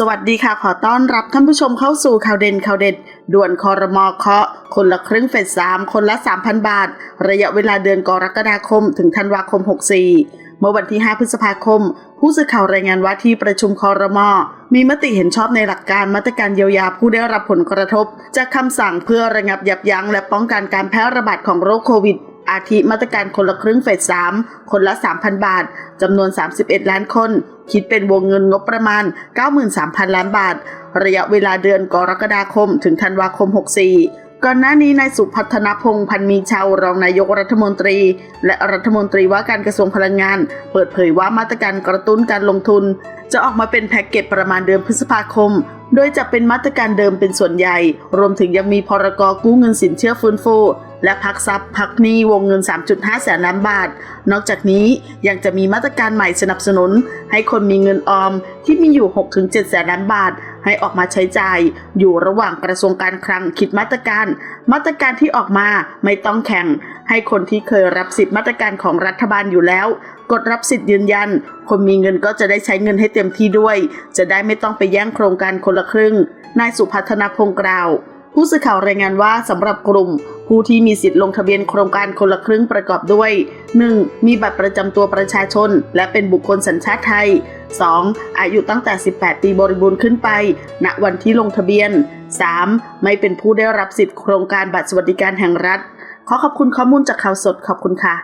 สวัสดีค่ะขอต้อนรับท่านผู้ชมเข้าสู่ข่าวเด่นข่าวเด็ด ด่วนคอรมอเคาะ คนละครึ่งเฟสสามคนละ 3,000 บาท ระยะเวลาเดือนกรกฎาคม ถึงธันวาคม 64 เมื่อวันที่ 5 พฤษภาคม ผู้สื่อข่าวรายงานว่าที่ประชุมคอรมอมีมติเห็นชอบในหลักการมาตรการเยียวยาผู้ได้รับผลกระทบ จากคำสั่งเพื่อระงับยับยั้งและป้องกันการแพร่ระบาดของโรคโควิด อาทิมาตรการคนละครึ่งเฟส3คนละ 3,000 บาทจำนวน 31 ล้านคน คิดเป็นวงเงินงบประมาณ 93,000 ล้านบาท ระยะเวลาเดือนกรกฎาคม ถึงธันวาคม 64ก่อนหน้านี้นายสุพัฒนพงษ์พันมีชาวรองนายกรัฐมนตรี และรัฐมนตรีว่าการกระทรวงพลังงาน เปิดเผยว่ามาตรการกระตุ้นการลงทุน จะออกมาเป็นแพ็กเกจประมาณเดือนพฤษภาคม โดยจะเป็นมาตรการเดิมเป็นส่วนใหญ่ รวมถึงยังมีพรกกู้เงินสินเชื่อฟื้นฟู และพักทรัพย์พักหนี้วงเงิน 3.5 แสนล้านบาท นอกจากนี้ยังจะมีมาตรการใหม่สนับสนุน ให้คนมีเงินออมที่มีอยู่ 6-7 แสนล้านบาท ให้ออกมาใช้จ่าย อยู่ระหว่างกระทรวงการคลังคิดมาตรการ มาตรการที่ออกมาไม่ต้องแข่ง ให้คนที่เคยรับสิทธิมาตรการของรัฐบาลอยู่แล้ว กดรับสิทธิ์ยืนยัน คนมีเงินก็จะได้ใช้เงินให้เต็มที่ด้วย จะได้ไม่ต้องไปแย่งโครงการคนละครึ่งนายสุพัฒนพงศ์กล่าว ผู้สื่อข่าวรายงานว่าสำหรับกลุ่ม ผู้ที่มีสิทธิ์ลงทะเบียนโครงการคนละครึ่งประกอบด้วย 1. มีบัตรประจำตัวประชาชน และเป็นบุคคลสัญชาติไทย 2. อายุตั้งแต่ 18 ปีบริบูรณ์ขึ้นไป ณ วันที่ลงทะเบียน 3. ไม่เป็นผู้ได้รับสิทธิ์โครงการบัตรสวัสดิการแห่งรัฐ ขอขอบคุณข้อมูลจากข่าวสดขอบคุณค่ะ